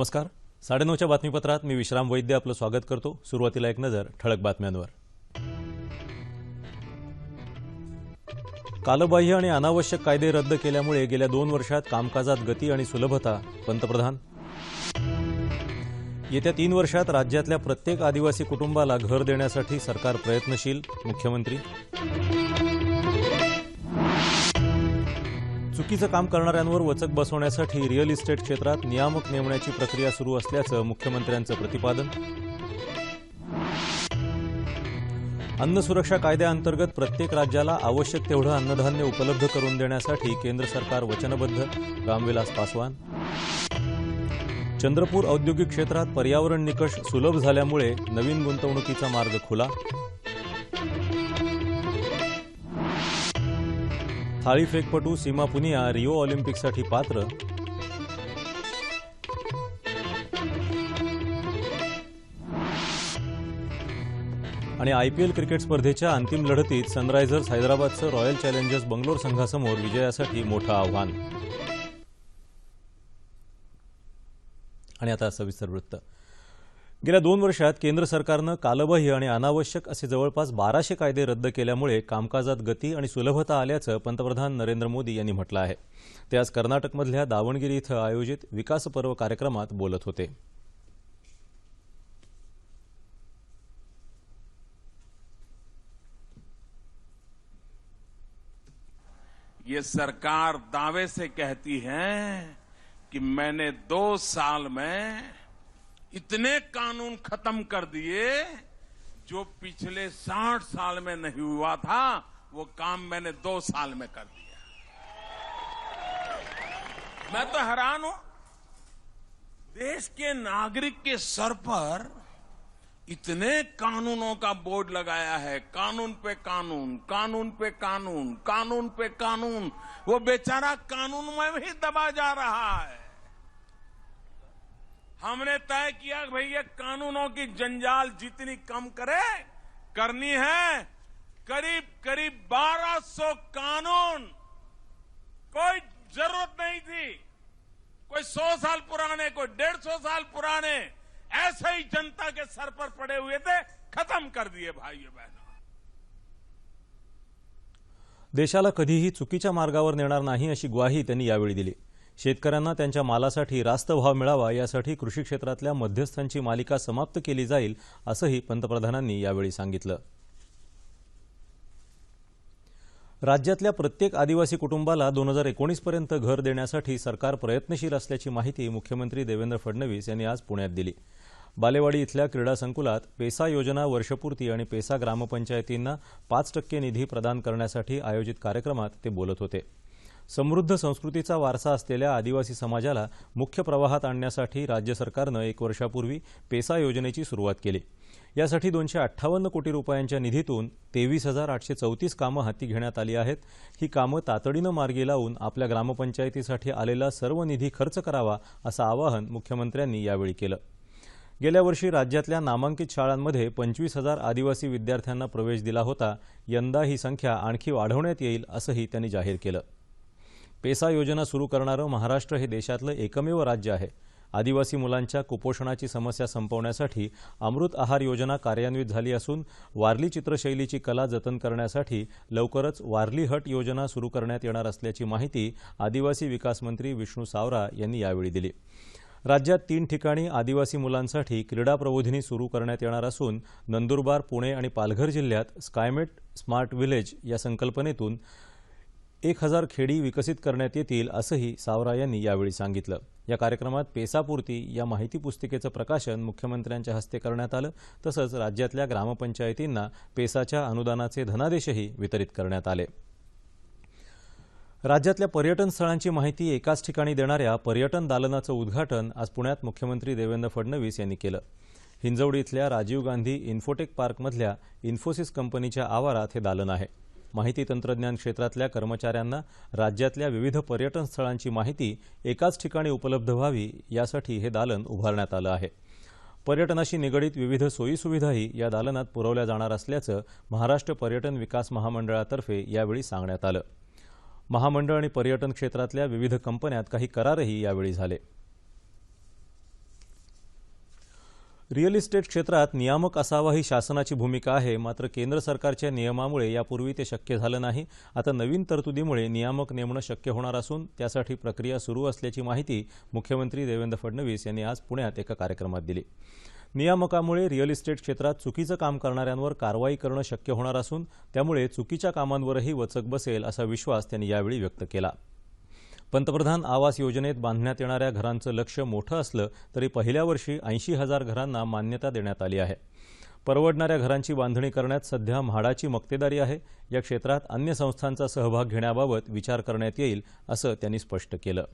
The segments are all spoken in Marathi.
नमस्कार. साडेनऊच्या बातमीपत्रात मी विश्राम वैद्य आपलं स्वागत करतो. सुरुवातीला एक नजर ठळक बातम्यांवर. कालबाह्य आणि अनावश्यक कायदे रद्द केल्यामुळे गेल्या दोन वर्षात कामकाजात गती आणि सुलभता. पंतप्रधान. येत्या तीन वर्षात राज्यातल्या प्रत्येक आदिवासी कुटुंबाला घर देण्यासाठी सरकार प्रयत्नशील. मुख्यमंत्री. चुकीचं काम करणाऱ्यांवर वचक बसवण्यासाठी रिअल इस्टेट क्षेत्रात नियामक नेमण्याची प्रक्रिया सुरू असल्याचं मुख्यमंत्र्यांचं प्रतिपादन. अन्न सुरक्षा कायद्याअंतर्गत प्रत्येक राज्याला आवश्यक तेवढं अन्नधान्य उपलब्ध करून देण्यासाठी केंद्र सरकार वचनबद्ध. रामविलास पासवान. चंद्रपूर औद्योगिक क्षेत्रात पर्यावरण निकष सुलभ झाल्यामुळे नवीन गुंतवणुकीचा मार्ग खुला. थाळीफेकपटू सीमा पुनिया रिओ ऑलिम्पिकसाठी पात्र. आणि आयपीएल क्रिकेट स्पर्धेच्या अंतिम लढतीत सनरायझर्स हैदराबादचं रॉयल चॅलेंजर्स बंगलोर संघासमोर विजयासाठी मोठं आव्हान. आणि आता सविस्तर वृत्त. गेल्या दोन वर्षात केंद्र सरकारनं कालबाह्य आणि अनावश्यक असे जवळपास बाराशे कायदे रद्द केल्यामुळे कामकाजात गती आणि सुलभता आल्याचं पंतप्रधान नरेंद्र मोदी यांनी म्हटलं आहे. ते आज कर्नाटकमधल्या दावणगिरी इथं आयोजित विकास पर्व कार्यक्रमात बोलत होते. ये सरकार दावे से कहती है कि मैंने दो साल में इतने कानून खत्म कर दिए जो पिछले साठ साल में नहीं हुआ था, वो काम मैंने दो साल में कर दिया। मैं तो हैरान हूँ। देश के नागरिक के सर पर इतने कानूनों का बोर्ड लगाया है। कानून पे कानून कानून पे कानून कानून पे कानून। वो बेचारा कानून में ही दबा जा रहा है। हमने तय किया कि भाई ये कानूनों की जंजाल जितनी कम करे, करनी है। करीब करीब 1200 कानून। कोई ज़रूरत नहीं थी। कोई सौ साल पुराने, कोई डेढ़ सौ साल पुराने। ऐसे ही जनता के सर पर पड़े हुए थे, खत्म कर दिए भाइयों बहनों। देशाला कधीही चुकीच्या मार्गावर नेणार नाही अशी ग्वाही त्यांनी यावेळी दिली. शेतकऱ्यांना त्यांच्या मालासाठी रास्त भाव मिळावा यासाठी कृषी क्षेत्रातल्या मध्यस्थांची मालिका समाप्त केली जाईल असंही पंतप्रधानांनी यावेळी सांगितलं. राज्यातल्या प्रत्येक आदिवासी कुटुंबाला दोन हजार एकोणीसपर्यंत घर देण्यासाठी सरकार प्रयत्नशील असल्याची माहिती मुख्यमंत्री देवेंद्र फडणवीस यांनी आज पुण्यात दिली. बालेवाडी इथल्या क्रीडा संकुलात पेसा योजना वर्षपूर्ती आणि पेसा ग्रामपंचायतींना पाच टक्के निधी प्रदान करण्यासाठी आयोजित कार्यक्रमात ते बोलत होते. समृद्ध संस्कृतीचा वारसा असलेल्या आदिवासी समाजाला मुख्य प्रवाहात आणण्यासाठी राज्य सरकारनं एक वर्षापूर्वी पेसा योजनेची सुरुवात केली. यासाठी दोनशे अठ्ठावन्न कोटी रुपयांच्या निधीतून तेवीस हजार आठशे चौतीस कामं हाती घेण्यात आली आहेत. ही कामं तातडीनं मार्गी लावून आपल्या ग्रामपंचायतीसाठी आलेला सर्व निधी खर्च करावा असं आवाहन मुख्यमंत्र्यांनी यावेळी केलं. गेल्या वर्षी राज्यातल्या नामांकित शाळांमध्ये पंचवीस हजार आदिवासी विद्यार्थ्यांना प्रवेश दिला होता. यंदा ही संख्या आणखी वाढवण्यात येईल असंही त्यांनी जाहीर केलं. पेसा योजना सुरू करणारं महाराष्ट्र हे देशातलं एकमेव राज्य आहे. आदिवासी मुलांच्या कुपोषणाची समस्या संपवण्यासाठी अमृत आहार योजना कार्यान्वित झाली असून वारली चित्रशैलीची कला जतन करण्यासाठी लवकरच वारली हट योजना सुरू करण्यात येणार असल्याची माहिती आदिवासी विकास मंत्री विष्णू सावरा यांनी यावेळी दिली. राज्यात तीन ठिकाणी आदिवासी मुलांसाठी क्रीडा प्रबोधिनी सुरू करण्यात येणार असून नंदुरबार पुणे आणि पालघर जिल्ह्यात स्कायमेट स्मार्ट व्हिलेज या संकल्पनेतून एक हजार खेडी विकसित करण्यात येतील असंही सावरा यांनी यावेळी सांगितलं. या कार्यक्रमात पेसापूर्ती या माहिती पुस्तिकेचं प्रकाशन मुख्यमंत्र्यांच्या हस्ते करण्यात आलं. तसंच राज्यातल्या ग्रामपंचायतींना पेसाच्या अनुदानाचे धनादेशही वितरित करण्यात आले. राज्यातल्या पर्यटन स्थळांची माहिती एकाच ठिकाणी देणाऱ्या पर्यटन दालनाचं उद्घाटन आज पुण्यात मुख्यमंत्री देवेंद्र फडणवीस यांनी केलं. हिंजवडी इथल्या राजीव गांधी इन्फोटेक पार्कमधल्या इन्फोसिस कंपनीच्या आवारात हे दालन आहे. माहिती तंत्रज्ञान क्षेत्रातल्या कर्मचाऱ्यांना राज्यातल्या विविध पर्यटन स्थळांची माहिती एकाच ठिकाणी उपलब्ध व्हावी यासाठी हे दालन उभारण्यात आलं आहे. पर्यटनाशी निगडीत विविध सोयीसुविधाही या दालनात पुरवल्या जाणार असल्याचं महाराष्ट्र पर्यटन विकास महामंडळातर्फे यावेळी सांगण्यात आलं. महामंडळ आणि पर्यटन क्षेत्रातल्या विविध कंपन्यात काही करारही यावेळी झाले. रिअल इस्टेट क्षेत्रात नियामक असावा ही शासनाची भूमिका आहे मात्र केंद्र सरकारच्या नियमामुळे यापूर्वी ते शक्य झालं नाही. आता नवीन तरतुदीमुळे नियामक नेमणं शक्य होणार असून त्यासाठी प्रक्रिया सुरू असल्याची माहिती मुख्यमंत्री देवेंद्र फडणवीस यांनी आज पुण्यात एका कार्यक्रमात दिली. नियामकामुळे रिअल इस्टेट क्षेत्रात चुकीचं काम करणाऱ्यांवर कारवाई करणं शक्य होणार असून त्यामुळे चुकीच्या कामांवरही वचक बसेल असा विश्वास त्यांनी यावेळी व्यक्त केला. पंतप्रधान आवास योजनेत बांधण्यात येणाऱ्या घरांचं लक्ष मोठं असलं तरी पहिल्या वर्षी ऐंशी हजार घरांना मान्यता देण्यात आली आहे. परवडणाऱ्या घरांची बांधणी करण्यात सध्या म्हाडाची मक्तेदारी आहे. या क्षेत्रात अन्य संस्थांचा सहभाग घेण्याबाबत विचार करण्यात येईल असं त्यांनी स्पष्ट केलं.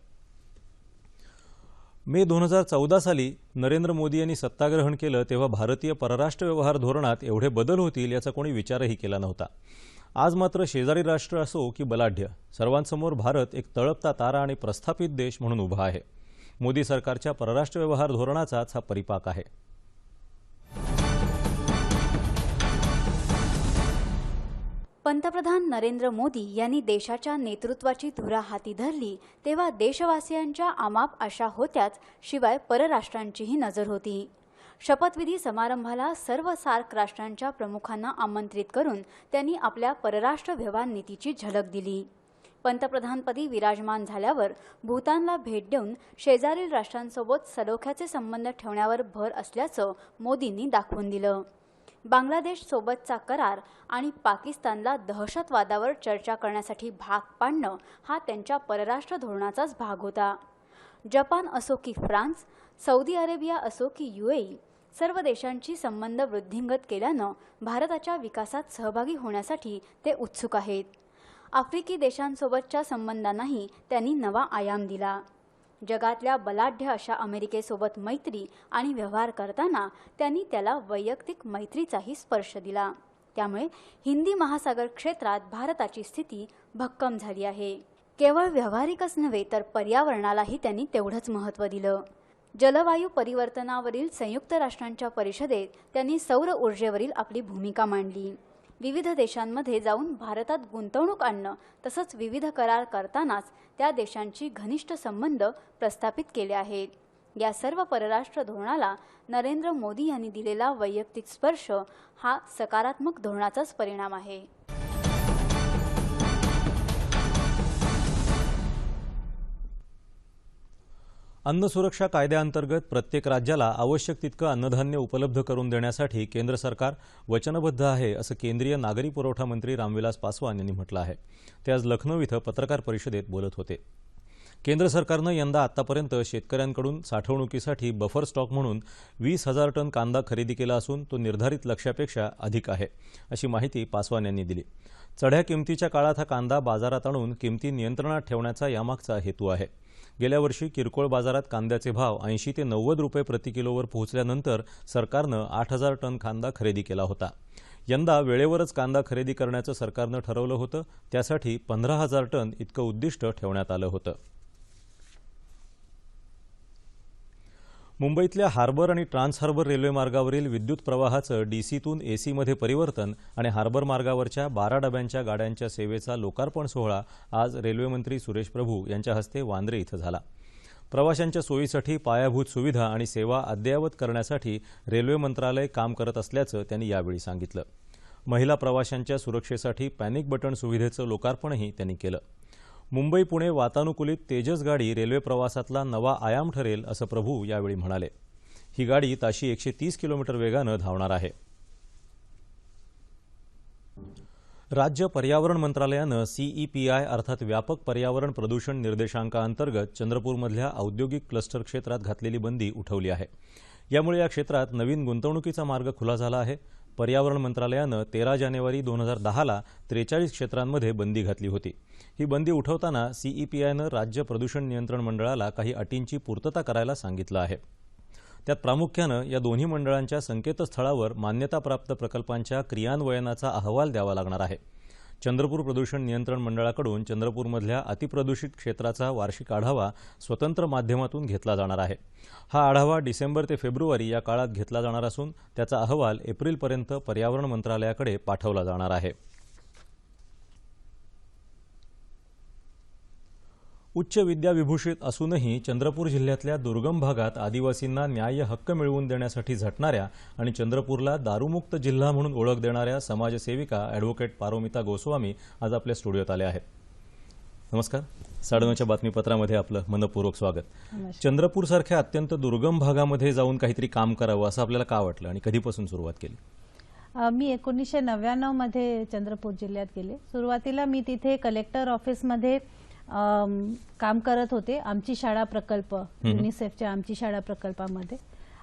मे दोन हजार चौदा साली नरेंद्र मोदी यांनी सत्ताग्रहण केलं तेव्हा भारतीय परराष्ट्र व्यवहार धोरणात एवढे बदल होतील याचा कोणी विचारही केला नव्हता. आज मात्र शेजारी राष्ट्र असो की बलाढ्य सर्वांसमोर भारत एक तळपता तारा आणि प्रस्थापित देश म्हणून उभा आहे. मोदी सरकारच्या परराष्ट्र व्यवहार धोरणाचाच हा परिपाक आहे. पंतप्रधान नरेंद्र मोदी यांनी देशाच्या नेतृत्वाची धुरा हाती धरली तेव्हा देशवासियांच्या आमाप आशा होत्याच शिवाय परराष्ट्रांचीही नजर होती. शपथविधी समारंभाला सर्व सार्क राष्ट्रांच्या प्रमुखांना आमंत्रित करून त्यांनी आपल्या परराष्ट्र व्यवहार नीतीची झलक दिली. पंतप्रधानपदी विराजमान झाल्यावर भूतानला भेट देऊन शेजारील राष्ट्रांसोबत सलोख्याचे संबंध ठेवण्यावर भर असल्याचं मोदींनी दाखवून दिलं. बांगलादेशसोबतचा करार आणि पाकिस्तानला दहशतवादावर चर्चा करण्यासाठी भाग पाडणं हा त्यांच्या परराष्ट्र धोरणाचाच भाग होता. जपान असो की फ्रान्स सौदी अरेबिया असो की युएई सर्व देशांची संबंध वृद्धिंगत केल्यानं भारताच्या विकासात सहभागी होण्यासाठी ते उत्सुक आहेत. आफ्रिकी देशांसोबतच्या संबंधांनाही त्यांनी नवा आयाम दिला. जगातल्या बलाढ्य अशा अमेरिकेसोबत मैत्री आणि व्यवहार करताना त्यांनी त्याला वैयक्तिक मैत्रीचाही स्पर्श दिला. त्यामुळे हिंदी महासागर क्षेत्रात भारताची स्थिती भक्कम झाली आहे. केवळ व्यावहारिकच नव्हे तर पर्यावरणालाही त्यांनी तेवढंच महत्त्व दिलं. जलवायू परिवर्तनावरील संयुक्त राष्ट्रांच्या परिषदेत त्यांनी सौर ऊर्जेवरील आपली भूमिका मांडली. विविध देशांमध्ये जाऊन भारतात गुंतवणूक आणणं तसंच विविध करार करतानाच त्या देशांची घनिष्ठ संबंध प्रस्थापित केले आहेत. या सर्व परराष्ट्र धोरणाला नरेंद्र मोदी यांनी दिलेला वैयक्तिक स्पर्श हा सकारात्मक धोरणाचाच परिणाम आहे. अन्न सुरक्षा कायद्याअंतर्गत प्रत्येक राज्याला आवश्यक तितकं अन्नधान्य उपलब्ध करून देण्यासाठी केंद्र सरकार वचनबद्ध आहे असं केंद्रीय नागरी पुरवठा मंत्री रामविलास पासवान यांनी म्हटलं आहे. ते आज लखनौ इथं पत्रकार परिषदेत बोलत होते. केंद्र सरकारनं यंदा आतापर्यंत शेतकऱ्यांकडून साठवणुकीसाठी बफर स्टॉक म्हणून वीस हजार टन कांदा खरेदी केला असून तो निर्धारित लक्ष्यापेक्षा अधिक आहे अशी माहिती पासवान यांनी दिली. चढ्या किमतीच्या काळात हा कांदा बाजारात आणून किमती नियंत्रणात ठेवण्याचा यामागचा हेतू आहे. गेल्या वर्षी किरकोळ बाजारात कांद्याचे भाव ऐंशी ते नव्वद रुपये प्रति किलोवर पोहोचल्यानंतर सरकारनं आठ हजार टन कांदा खरेदी केला होता. यंदा वेळेवरच कांदा खरेदी करण्याचं सरकारनं ठरवलं होतं. त्यासाठी पंधरा हजार टन इतकं उद्दिष्ट ठेवण्यात आलं होतं. मुंबईतल्या हार्बर आणि ट्रान्स हार्बर रेल्वे मार्गावरील विद्युत प्रवाहाचं डीसीतून एसीमध्ये परिवर्तन आणि हार्बर मार्गावरच्या बारा डब्यांच्या गाड्यांच्या सेवेचा लोकार्पण सोहळा आज रेल्वेमंत्री सुरेश प्रभू यांच्या हस्ते वांद्रे इथं झाला. प्रवाशांच्या सोयीसाठी पायाभूत सुविधा आणि सेवा अद्ययावत करण्यासाठी रेल्वे मंत्रालय काम करत असल्याचं त्यांनी यावेळी सांगितलं. महिला प्रवाशांच्या सुरक्षेसाठी पॅनिक बटन सुविधेचं लोकार्पणही त्यांनी केलं. मुंबई पुणे वातानुकूलित तेजस गाडी रेल्वे प्रवासातला नवा आयाम ठरेल असं प्रभू यावेळी म्हणाले. ही गाडी ताशी एकशे तीस किलोमीटर वेगानं धावणार आहे. राज्य पर्यावरण मंत्रालयानं सीईपीआय अर्थात व्यापक पर्यावरण प्रदूषण निर्देशांकाअंतर्गत चंद्रपूरमधल्या औद्योगिक क्लस्टर क्षेत्रात घातलेली बंदी उठवली आहे. यामुळे या क्षेत्रात नवीन गुंतवणुकीचा मार्ग खुला झाला आहे. पर्यावरण मंत्रालयानं तेरा जानेवारी दोन हजार दहाला त्रेचाळीस क्षेत्रांमध्ये बंदी घातली होती. ही बंदी उठवताना सीईपीआयनं राज्य प्रदूषण नियंत्रण मंडळाला काही अटींची पूर्तता करायला सांगितलं आहे. त्यात प्रामुख्यानं या दोन्ही मंडळांच्या संकेतस्थळावर मान्यताप्राप्त प्रकल्पांच्या क्रियान्वयनाचा अहवाल द्यावा लागणार आहे. चंद्रपूर प्रदूषण नियंत्रण मंडळाकडून चंद्रपूरमधल्या अतिप्रदूषित क्षेत्राचा वार्षिक आढावा स्वतंत्र माध्यमातून घेतला जाणार आहे. हा आढावा डिसेंबर ते फेब्रुवारी या काळात घेतला जाणार असून त्याचा अहवाल एप्रिलपर्यंत पर्यावरण मंत्रालयाकडे पाठवला जाणार आहे. उच्च विद्याविभूषित असूनही चंद्रपूर जिल्ह्यातल्या दुर्गम भागात आदिवासींना न्याय्य हक्क मिळवून देण्यासाठी झटणाऱ्या आणि चंद्रपूरला दारूमुक्त जिल्हा म्हणून ओळख देणाऱ्या समाजसेविका ॲडव्होकेट पारोमिता गोस्वामी आज आपल्या स्टुडिओत आल्या आहेत. नमस्कार. साडेनऊच्या बातमीपत्रामध्ये आपलं मनपूर्वक स्वागत. चंद्रपूरसारख्या अत्यंत दुर्गम भागामध्ये जाऊन काहीतरी काम करावं असं आपल्याला का वाटलं आणि कधीपासून सुरुवात केली? मी एकोणीसशे नव्याण्णवमध्ये चंद्रपूर जिल्ह्यात गेले. सुरुवातीला मी तिथे कलेक्टर ऑफिसमध्ये काम करत होते आमची शाळा प्रकल्प युनिसेफच्या आमची शाळा प्रकल्पामध्ये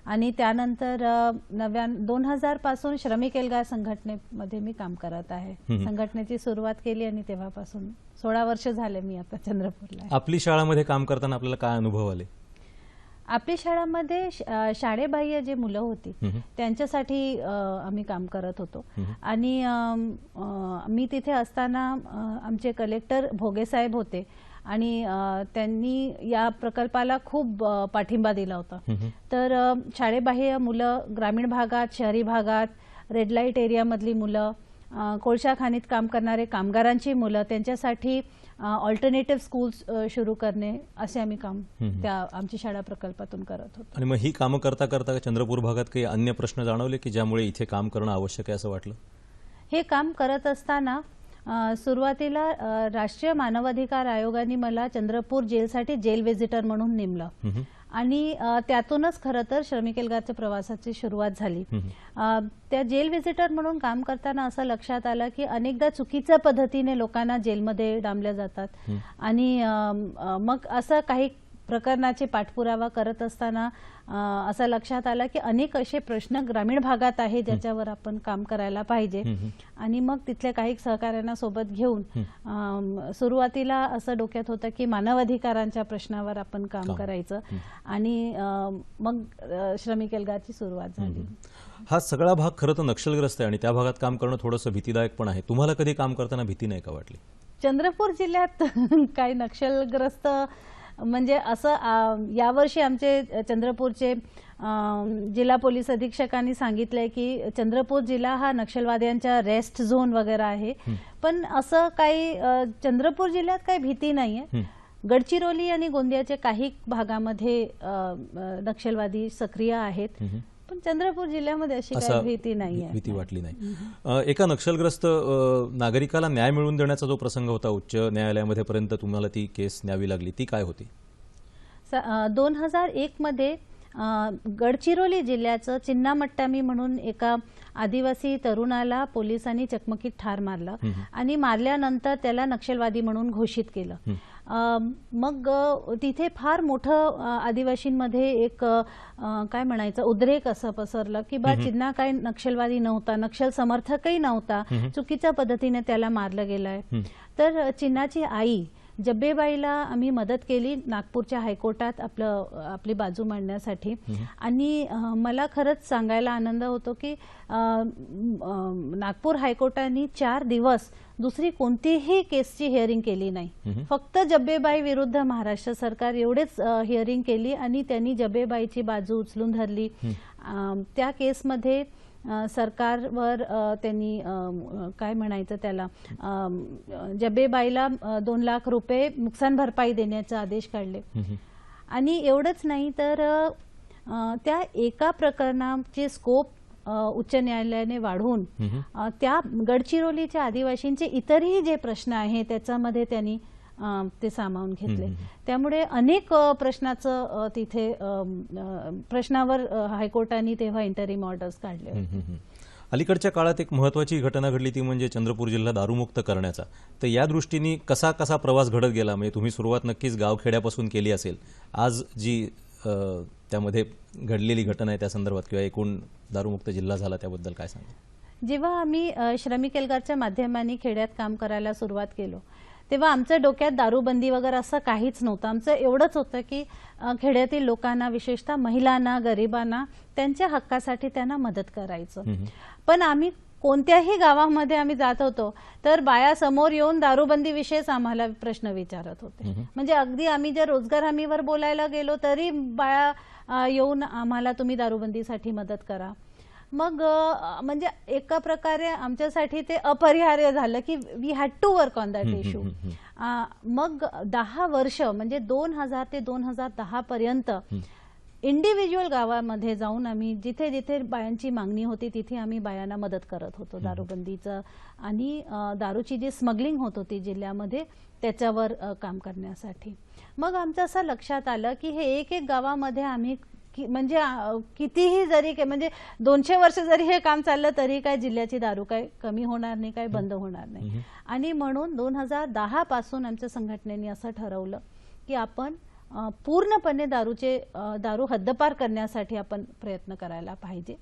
आणि त्यानंतर नव्या दोन हजारपासून श्रमिक एल्गार संघटनेमध्ये मी काम करत आहे. संघटनेची सुरुवात केली आणि तेव्हापासून सोळा वर्ष झाले मी आता चंद्रपूरला. आपली शाळामध्ये काम करताना आपल्याला काय अनुभव आले आपली शाळामध्ये शाळेबाह्य जे मुलं होती. त्यांच्यासाठी आम्ही काम करत होतो. आणि मी तिथे असताना आमचे कलेक्टर भोगे साहेब होते आणि त्यांनी या प्रकल्पाला खूप पाठिंबा दिला होता. तर शाळेबाह्य मुलं ग्रामीण भागात शहरी भागात रेड लाइट एरियामधली मुलं कोळशा खाणीत काम करणारे कामगारांची मुलं त्यांच्यासाठी ऑल्टरनेटिव्ह स्कूल्स सुरू करणे असे आम्ही काम. त्या आमची शाळा प्रकल्पातून करत होतो आणि मग ही कामं करता करता चंद्रपूर भागात काही अन्य प्रश्न जाणवले की ज्यामुळे इथे काम करणं आवश्यक आहे असं वाटलं हे काम करत असताना सुरुवातीला राष्ट्रीय मानवाधिकार आयोगाने मला चंद्रपूर जेलसाठी जेल व्हिजिटर म्हणून नेमलं. आणि त्यातूनच खरं तर श्रमिक एल्गारच्या प्रवासाची सुरुवात झाली त्या जेल व्हिजिटर म्हणून काम करताना असं लक्षात आलं की अनेकदा चुकीच्या पद्धतीने लोकांना जेलमध्ये डांबल्या जातात. आणि मग असं काही प्रकरणाचे पाठपुरावा करत असताना असं लक्षात आलं की अनेक असे प्रश्न ग्रामीण भागात आहे ज्याच्यावर आपण काम करायला पाहिजे. आणि मग तिथल्या काही सहकाऱ्यांना सोबत घेऊन सुरुवातीला असं डोक्यात होतं की मानवाधिकारांच्या प्रश्नावर आपण काम. करायचं. आणि मग श्रमिक एल्गारची सुरुवात झाली. हा सगळा भाग खरं तर नक्षलग्रस्त आहे आणि त्या भागात काम करणं थोडंसं भीतीदायक पण आहे. तुम्हाला कधी काम करताना भीती नाही का वाटली? चंद्रपूर जिल्ह्यात काही नक्षलग्रस्त म्हणजे असं यावर्षी आमचे चंद्रपूरचे जिल्हा पोलीस अधीक्षकांनी सांगितलंय की चंद्रपूर जिल्हा हा नक्षलवाद्यांच्या रेस्ट झोन वगैरे आहे पण असं काही चंद्रपूर जिल्ह्यात काही भीती नाहीये. गडचिरोली आणि गोंदियाच्या काही भागामध्ये नक्षलवादी सक्रिय आहेत. पण चंद्रपूर जिल्ह्यामध्ये अशी काही भीती नाहीये. भीती वाटली नाही. एका नक्षलग्रस्त नागरिकाला न्याय मिळवून देण्याचा जो प्रसंग होता उच्च न्यायालयामध्ये पर्यंत तुम्हाला ती केस न्यावी लागली ती काय होती? दोन हजार एक मध्ये गडचिरोली जिल्ह्याचं चिन्नामट्टामी म्हणून एका आदिवासी तरुणाला पोलिसांनी चकमकीत ठार मारलं आणि मारल्यानंतर त्याला नक्षलवादी म्हणून घोषित केलं. मग तिथे फार मोठं आदिवासींमध्ये एक काय म्हणायचं उद्रेक असं पसरलं की बा चिन्ना काय नक्षलवादी नव्हता नक्षल समर्थकही नव्हता चुकीच्या पद्धतीने त्याला मारलं गेलंय. तर अ, चिन्नाची आई जब्बेबाईला आम्ही मदत केली नागपूरच्या हायकोर्टात आपलं आपली बाजू मांडण्यासाठी. आणि मला खरंच सांगायला आनंद होतो की नागपूर हायकोर्टाने चार दिवस दुसरी कोणतीही केसची हिअरिंग केली नाही. फक्त जब्बेबाई विरुद्ध महाराष्ट्र सरकार एवढेच हिअरिंग केली आणि त्यांनी जब्बेबाईची बाजू उचलून धरली. त्या केसमध्ये सरकारवर त्यांनी काय म्हणायचं त्याला अ, दोन लाख रुपये नुकसान भरपाई देण्याचे आदेश काढले. आणि एवढंच नाही तर त्या एका प्रकरणाचे स्कोप उच्च न्यायालयाने वाढवून त्या गडचिरोलीच्या आदिवासींचे इतरही जे प्रश्न आहे त्याच्यामध्ये त्यांनी ते सामावून घेतले. त्यामुळे अनेक प्रश्नाचं तिथे प्रश्नावर हायकोर्टाने तेव्हा इंटरिम ऑर्डर्स काढले होते. अलीकडच्या काळात एक महत्वाची घटना घडली ती म्हणजे चंद्रपूर जिल्हा दारूमुक्त करण्याचा. तर या दृष्टीने कसा कसा प्रवास घडत गेला? म्हणजे तुम्ही सुरुवात नक्कीच गावखेड्यापासून केली असेल. आज जी त्यामध्ये घडलेली घटना आहे त्या संदर्भात किंवा एकूण दारूमुक्त जिल्हा झाला त्याबद्दल काय सांगा जेव्हा आम्ही श्रमिक एल्गारच्या माध्यमाने खेड्यात काम करायला सुरुवात केलो तेव्हा आमच्या डोक्यात दारूबंदी वगैरे असं काहीच नव्हतं. आमचं एवढंच होतं की खेड्यातील लोकांना विशेषतः महिलांना गरिबांना त्यांच्या हक्कासाठी त्यांना मदत करायचं. पण आम्ही कोणत्याही गावामध्ये आम्ही जात होतो तर बाया समोर येऊन दारूबंदी विषयीच आम्हाला प्रश्न विचारत होते. म्हणजे अगदी आम्ही जर रोजगार हमीवर बोलायला गेलो तरी बाया येऊन आम्हाला तुम्ही दारूबंदीसाठी मदत करा. मग म्हणजे एका प्रकारे आमच्यासाठी ते अपरिहार्य झालं की we had to work on that issue मग दहा वर्ष म्हणजे दोन हजार ते दोन हजार दहा पर्यंत इंडिव्हिज्युअल गावामध्ये जाऊन आम्ही जिथे जिथे बायांची मागणी होती तिथे आम्ही बायांना मदत करत होतो दारूबंदीचं. आणि दारूची जी स्मगलिंग होत होती जिल्ह्यामध्ये त्याच्यावर काम करण्यासाठी. मग आमचं असं लक्षात आलं की हे एक एक गावामध्ये आम्ही कि- म्हणजे कितीही जरी म्हणजे दोनशे वर्ष जरी हे काम चाललं तरी काय जिल्ह्याची दारू काय कमी होणार नाही काय बंद होणार नाही. आणि म्हणून दोन हजार दहा पासून आमच्या संघटनेने असं ठरवलं की आपण पूर्णपणे दारूचे दारू हद्दपार करण्यासाठी आपण प्रयत्न करायला पाहिजे.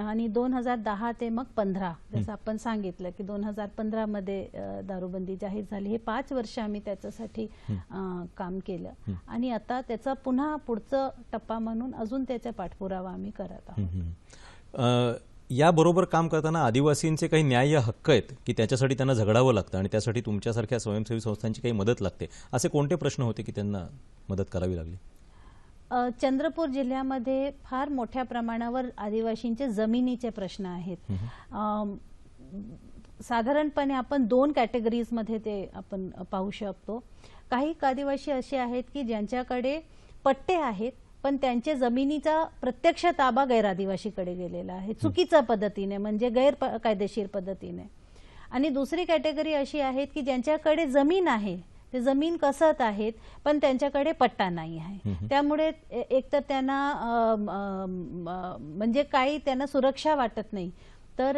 आणि दोन हजार दहा ते मग पंधरा जसं आपण सांगितलं की दोन हजार पंधरा मध्ये अ, दारूबंदी जाहीर झाली. हे पाच वर्ष आम्ही त्याच्यासाठी काम केलं. आणि आता त्याचा पुन्हा पुढचं टप्पा म्हणून अजून त्याचा पाठपुरावा आम्ही करत आहोत. याबरोबर काम करताना आदिवासींचे काही न्याय्य हक्क आहेत की त्याच्यासाठी त्यांना झगडावं लागतं आणि त्यासाठी तुमच्यासारख्या स्वयंसेवी संस्थांची काही मदत लागते. असे कोणते प्रश्न होते की त्यांना मदत करावी लागली? चंद्रपूर जिल्ह्यामध्ये फार मोठ्या प्रमाणावर आदिवासींचे जमिनीचे प्रश्न आहेत. साधारणपणे आपण दोन कॅटेगरीजमध्ये ते आपण पाहू शकतो. काही आदिवासी असे आहेत की ज्यांच्याकडे पट्टे आहेत पण त्यांच्या जमिनीचा प्रत्यक्ष ताबा गैरआदिवासीकडे गेलेला आहे. चुकीच्या पद्धतीने म्हणजे गैर कायदेशीर पद्धतीने. आणि दुसरी कॅटेगरी अशी आहेत की ज्यांच्याकडे जमीन आहे ते जमीन कसत आहेत पण त्यांच्याकडे पट्टा नाही आहे. त्यामुळे एकतर त्यांना म्हणजे काही त्यांना सुरक्षा वाटत नाही. तर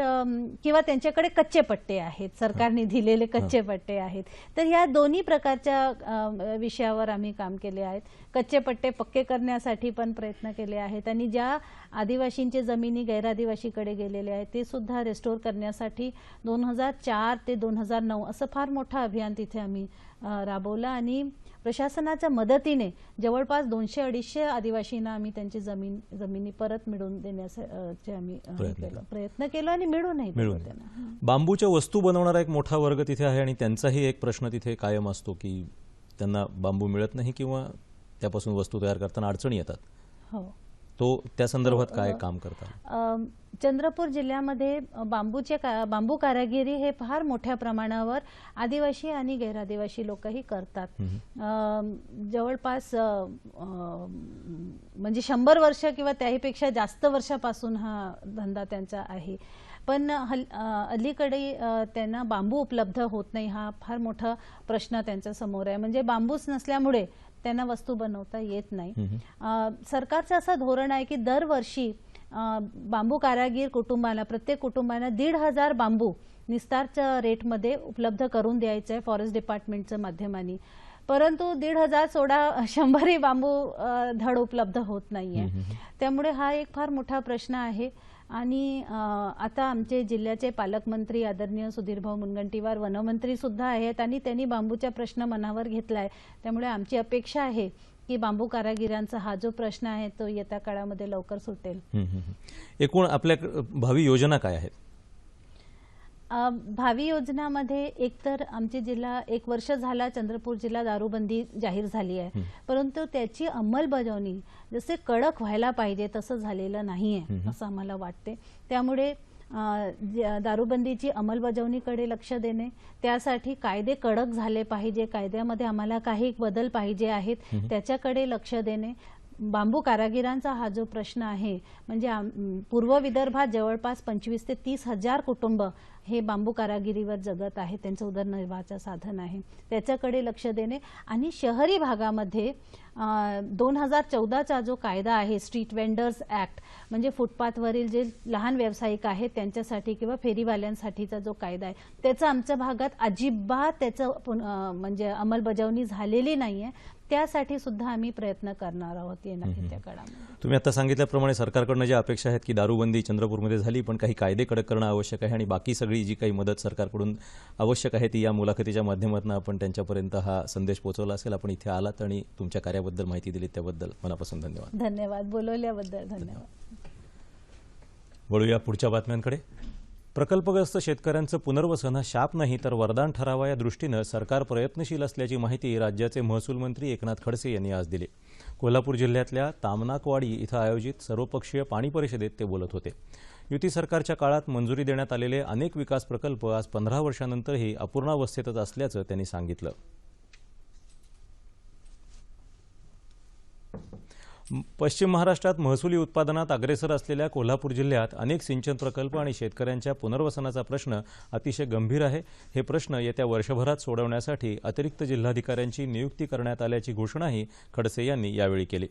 किंवा त्यांच्याकडे कच्चे पट्टे आहेत सरकारने दिलेले कच्चे पट्टे आहेत. तर ह्या दोन्ही प्रकारच्या विषयावर आम्ही काम केले आहेत. कच्चे पट्टे पक्के करण्यासाठी पण प्रयत्न केले आहेत आणि ज्या आदिवासींचे जमिनी गैरआदिवासीकडे गेलेले आहेत ते सुद्धा रेस्टोर करण्यासाठी दोन हजार चार ते दोन हजार नऊ असं फार मोठं अभियान तिथे आम्ही राबवलं आणि प्रशासनाच्या मदतीने जवळपास दोनशे अडीचशे आदिवासींना आम्ही त्यांची जमीन जमिनी परत मिळवून देण्याचे आम्ही प्रयत्न केलं. प्रयत्न केला आणि मिळूनही मिळून त्यांना. बांबूच्या वस्तू बनवणारा एक मोठा वर्ग तिथे आहे आणि त्यांचाही एक प्रश्न तिथे कायम असतो की त्यांना बांबू मिळत नाही किंवा त्यापासून वस्तू तयार करताना अडचणी येतात. हो. तो त्या संदर्भात काय काम करतात? चंद्रपूर जिल्ह्यामध्ये बांबूचे का बांबू कारागिरी हे फार मोठ्या प्रमाणावर आदिवासी आणि गैरआदिवासी लोकही करतात. जवळपास म्हणजे शंभर वर्ष किंवा त्याहीपेक्षा जास्त वर्षापासून हा धंदा त्यांचा आहे. पण हल अलीकडे त्यांना बांबू उपलब्ध होत नाही हा फार मोठा प्रश्न त्यांच्यासमोर आहे. म्हणजे बांबूच नसल्यामुळे त्यांना वस्तू बनवता येत नाही. सरकारचं असं धोरण आहे की दरवर्षी बांबू कारागीर कुटुंबाला प्रत्येक कुटुंबाला दीड हजार बांबू निस्तारच्या रेटमध्ये उपलब्ध करून द्यायचं आहे फॉरेस्ट डिपार्टमेंटच्या माध्यमाने. परंतु दीड हजार सोळा शंभरही बांबू धड उपलब्ध होत नाहीये. त्यामुळे हा एक फार मोठा प्रश्न आहे. आणि आता आमचे जिल्ह्याचे पालकमंत्री आदरणीय सुधीरभाऊ मुनगंटीवार वनमंत्री सुद्धा आहेत आणि त्यांनी बांबूचा प्रश्न मनावर घेतलाय. त्यामुळे आमची अपेक्षा आहे की बांबू कारागिरांचा हा जो प्रश्न आहे तो येत्या काळामध्ये लवकर सुटेल. एकूण आपल्या भावी योजना काय आहेत? भावी योजनामध्ये एकतर आमचे जिल्हा एक वर्ष झाला चंद्रपूर जिल्हा दारूबंदी जाहीर झाली आहे. परंतु त्याची अंमलबजावणी जसे कडक व्हायला पाहिजे तसं झालेलं नाहीये असं आम्हाला वाटते. त्यामुळे दारूबंदीची अंमलबजावणीकडे लक्ष देणे त्यासाठी कायदे कडक झाले पाहिजे कायद्यामध्ये आम्हाला काही बदल पाहिजे आहेत त्याच्याकडे लक्ष देणे बांबू कारागिरांचा हा जो प्रश्न आहे म्हणजे पूर्व विदर्भात जवळपास पंचवीस ते तीस हजार कुटुंब हे बांबू कारागिरीवर जगत आहे त्यांचं उदरनिर्वाहाचं साधन आहे. त्याच्याकडे लक्ष देणे आणि शहरी भागामध्ये दोन हजार चौदाचा जो कायदा आहे स्ट्रीट वेंडर्स ऍक्ट म्हणजे फुटपाथवरील जे लहान व्यावसायिक आहेत त्यांच्यासाठी किंवा फेरीवाल्यांसाठीचा जो कायदा आहे त्याचा आमच्या भागात अजिबात त्याचं म्हणजे अंमलबजावणी झालेली नाही आहे त्यासाठी सुद्धा आम्ही प्रयत्न करणार आहोत येण्या येत्या काळामध्ये. तुम्ही आता सांगितल्याप्रमाणे सरकारकडनं ज्या अपेक्षा आहेत की दारूबंदी चंद्रपूरमध्ये झाली पण काही कायदे कडक करणं आवश्यक आहे आणि बाकी सगळी जी काही मदत सरकारकडून आवश्यक आहे ती या मुलाखतीच्या माध्यमातून आपण त्यांच्यापर्यंत हा संदेश पोहोचवला असेल. आपण इथे आलात आणि तुमच्या कार्याबद्दल माहिती दिली त्याबद्दल मनापासून धन्यवाद. धन्यवाद. बोलवल्याबद्दल धन्यवाद. वळूया पुढच्या बातम्यांकडे. प्रकल्पग्रस्त शेतकऱ्यांचं पुनर्वसन हा शाप नाही तर वरदान ठरावा या दृष्टीनं सरकार प्रयत्नशील असल्याची माहिती राज्याचे महसूल मंत्री एकनाथ खडसे यांनी आज दिली. कोल्हापूर जिल्ह्यातल्या तामनाकवाडी इथं आयोजित सर्वपक्षीय पाणी परिषदेत ते बोलत होते. युती सरकारच्या काळात मंजुरी देण्यात आलेले अनेक विकास प्रकल्प आज पंधरा वर्षानंतरही अपूर्णावस्थेतच असल्याचं त्यांनी सांगितलं. पश्चिम महाराष्ट्रात महसुली उत्पादनात अग्रेसर असलेल्या कोल्हापूर जिल्ह्यात अनेक सिंचन प्रकल्प आणि शेतकऱ्यांच्या पुनर्वसनाचा प्रश्न अतिशय गंभीर आहे. हे प्रश्न येत्या वर्षभरात सोडवण्यासाठी अतिरिक्त जिल्हाधिकाऱ्यांची नियुक्ती करण्यात आल्याची घोषणाही खडसे यांनी यावेळी केली.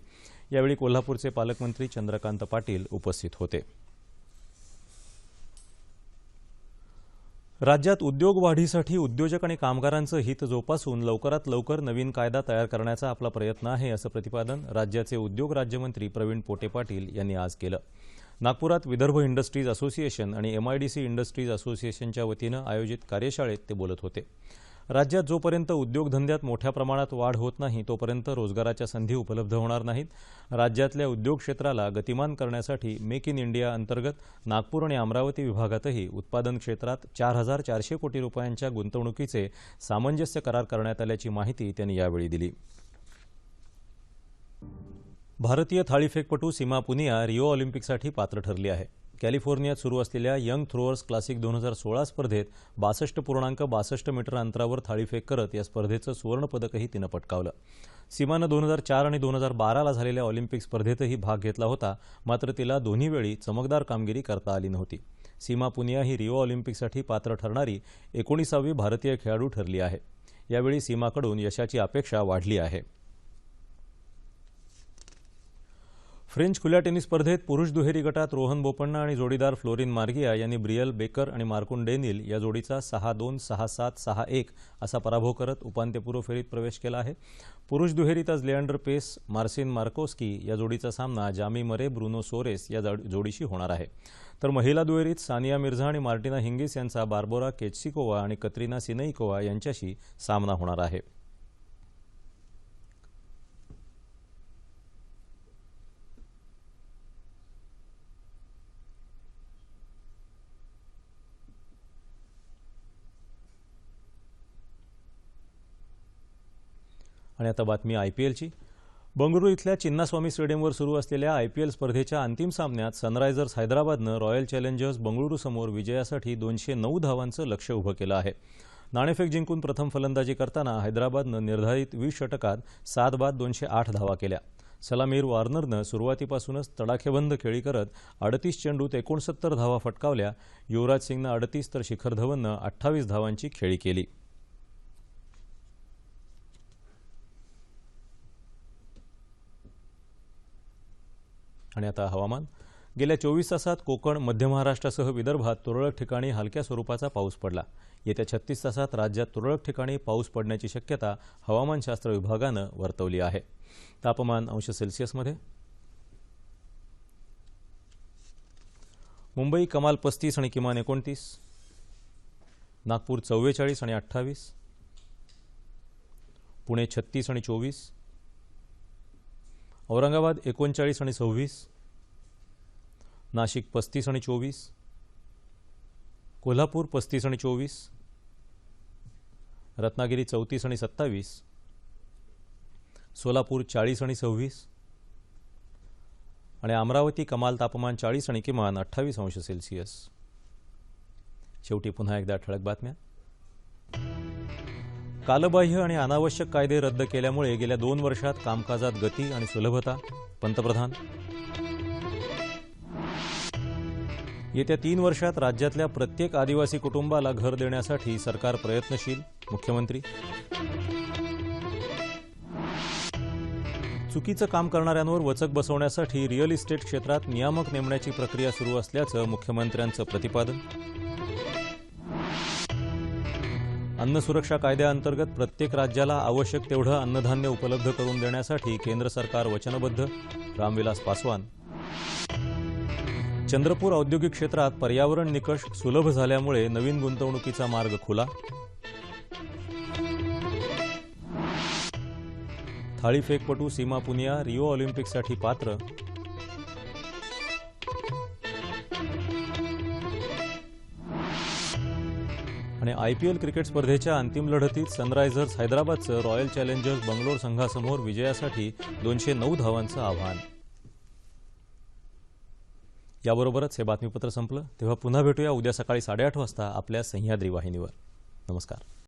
यावेळी कोल्हापूरचे पालकमंत्री चंद्रकांत पाटील उपस्थित होते. राज्यात उद्योग वाढीसाठी उद्योजक आणि कामगारांचं हित जोपासून लवकरात लवकर नवीन कायदा तयार करण्याचा आपला प्रयत्न आहे असं प्रतिपादन राज्याचे उद्योग राज्यमंत्री प्रवीण पोटे पाटील यांनी आज केलं. नागपुरात विदर्भ इंडस्ट्रीज असोसिएशन आणि एमआयडीसी इंडस्ट्रीज असोसिएशनच्या वतीनं आयोजित कार्यशाळेत ते बोलत होते. राज्यात जोपर्यंत उद्योगधंद्यात मोठ्या प्रमाणात वाढ होत नाही तोपर्यंत रोजगाराच्या संधी उपलब्ध होणार नाहीत. राज्यातल्या उद्योग क्षेत्राला गतिमान करण्यासाठी मेक इन इंडिया अंतर्गत नागपूर आणि अमरावती विभागातही उत्पादन क्षेत्रात चार हजार चारशे कोटी रुपयांच्या गुंतवणुकीचे सामंजस्य करार करण्यात आल्याची माहिती त्यांनी यावेळी दिली. भारतीय थाळीफेकपटू सीमा पुनिया रिओ ऑलिम्पिकसाठी पात्र ठरली आहे. कॅलिफोर्नियात सुरू असलेल्या यंग थ्रोअर्स क्लासिक दोन हजार सोळा स्पर्धेत बासष्ट पूर्णांक बासष्ट मीटर अंतरावर थाळीफेक करत या स्पर्धेचं सुवर्णपदकही तिनं पटकावलं. सीमानं दोन हजार चार आणि दोन हजार बाराला झालेल्या ऑलिम्पिक स्पर्धेतही भाग घेतला होता मात्र तिला दोन्ही वेळी चमकदार कामगिरी करता आली नव्हती. सीमा पुनिया ही रिओ ऑलिम्पिकसाठी पात्र ठरणारी एकोणीसावी भारतीय खेळाडू ठरली आहे. यावेळी सीमाकडून यशाची अपेक्षा वाढली आहे. फ्रेंच खुल्या टेनिस स्पर्धेत पुरुष दुहेरी गटात रोहन बोपण्णा आणि जोडीदार फ्लोरिन मार्गिया यांनी ब्रियल बेकर आणि मार्कुन डेनिल या जोडीचा सहा दोन सहा सात सहा एक असा पराभव करत उपांत्यपूर्व फेरीत प्रवेश केला आहे. पुरुष दुहेरीत आज लिअँडर पेस मार्सिन मार्कोस्की या जोडीचा सामना जामी मरे ब्रुनो सोरेस या जोडीशी होणार आहे. तर महिला दुहेरीत सानिया मिर्झा आणि मार्टिना हिंगिस यांचा बार्बोरा केचसिकोवा आणि कत्रिना सिनईकोवा यांच्याशी सामना होणार आहे. आणि आता बातमी आय पी एलची बंगळुरू इथल्या चिन्नास्वामी स्टेडियमवर सुरू असलेल्या आय पी एल स्पर्धेच्या अंतिम सामन्यात सनरायझर्स हैदराबादनं रॉयल चॅलेंजर्स बंगळुरूसमोर विजयासाठी दोनशे नऊ धावांचं लक्ष उभं केलं आहे. नाणेफेक जिंकून प्रथम फलंदाजी करताना हैदराबादनं निर्धारित वीस षटकात सात बाद दोनशे आठ धावा केल्या. सलामीर वॉर्नरनं सुरुवातीपासूनच तडाखेबंद खेळी करत अडतीस चेंडूत एकोणसत्तर धावा फटकावल्या. युवराज सिंगनं अडतीस तर शिखर धवननं अठ्ठावीस धावांची खेळी केली. आणि आता हवामान. गेल्या चोवीस तासात कोकण मध्य महाराष्ट्रासह विदर्भात तुरळक ठिकाणी हलक्या स्वरूपाचा पाऊस पडला. येत्या छत्तीस तासात राज्यात तुरळक ठिकाणी पाऊस पडण्याची शक्यता हवामानशास्त्र विभागानं वर्तवली आहे. तापमान अंश सेल्सिअसमध्ये. मुंबई कमाल पस्तीस आणि किमान एकोणतीस. नागपूर चव्वेचाळीस आणि अठ्ठावीस. पुणे छत्तीस आणि चोवीस. औरंगाबाद एकोणचाळीस आणि सव्वीस नाशिक पस्तीस आणि चोवीस कोल्हापूर पस्तीस आणि चोवीस रत्नागिरी चौतीस आणि सत्तावीस सोलापूर चाळीस आणि सव्वीस आणि अमरावती कमाल तापमान चाळीस आणि किमान अठ्ठावीस अंश सेल्सिअस. शेवटी पुन्हा एकदा ठळक बातम्या. कालबाह्य आणि अनावश्यक कायदे रद्द केल्यामुळे गेल्या दोन वर्षात कामकाजात गती आणि सुलभता. पंतप्रधान. येत्या तीन वर्षात राज्यातल्या प्रत्येक आदिवासी कुटुंबाला घर देण्यासाठी सरकार प्रयत्नशील. मुख्यमंत्री. चुकीचं काम करणाऱ्यांवर वचक बसवण्यासाठी रिअल इस्टेट क्षेत्रात नियामक नेमण्याची प्रक्रिया सुरू असल्याचं मुख्यमंत्र्यांचं प्रतिपादन. अन्न सुरक्षा कायद्याअंतर्गत प्रत्येक राज्याला आवश्यक तेवढं अन्नधान्य उपलब्ध करून देण्यासाठी केंद्र सरकार वचनबद्ध. रामविलास पासवान. चंद्रपूर औद्योगिक क्षेत्रात पर्यावरण निकष सुलभ झाल्यामुळे नवीन गुंतवणुकीचा मार्ग खुला. थाळीफेकपटू सीमा पुनिया रिओ ऑलिम्पिकसाठी पात्र. आणि आय पी एल क्रिकेट स्पर्धेच्या अंतिम लढतीत सनरायझर्स हैदराबादचं रॉयल चॅलेंजर्स बंगलोर संघासमोर विजयासाठी दोनशे नऊ धावांचं आव्हान. याबरोबरच हे बातमीपत्र संपलं. तेव्हा पुन्हा भेटूया उद्या सकाळी साडेआठ वाजता आपल्या सह्याद्री वाहिनीवर. नमस्कार.